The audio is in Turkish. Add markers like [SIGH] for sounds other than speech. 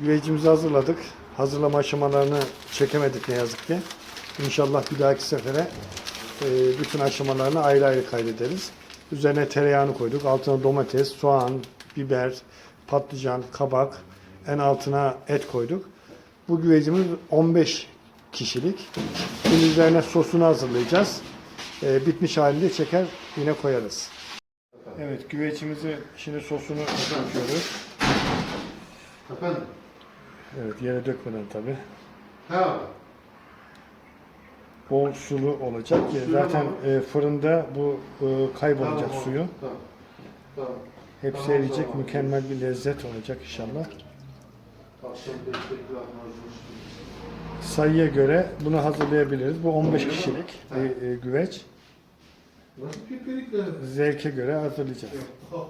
Güvecimizi hazırladık. Hazırlama aşamalarını çekemedik ne yazık ki. İnşallah bir dahaki sefere e, bütün aşamalarını ayrı ayrı kaydederiz. Üzerine tereyağını koyduk. Altına domates, soğan, biber, patlıcan, kabak. En altına et koyduk. Bu güvecimiz 15 kişilik. Şimdi üzerine sosunu hazırlayacağız. E, bitmiş halinde çeker yine koyarız. Evet güvecimizi şimdi sosunu yapıyoruz. Efendim? Evet yere dökmeden tabi. Ha. Bol sulu olacak. Sulu Zaten e, fırında bu e, kaybolacak Tamam, suyu. Tamam. Tamam. Hepsi Tamam, eriyecek. tamam. Mükemmel bir lezzet olacak inşallah. Sayıya göre bunu hazırlayabiliriz. Bu 15 kişilik bir e, güveç. Zevke göre hazırlayacağız. [LAUGHS]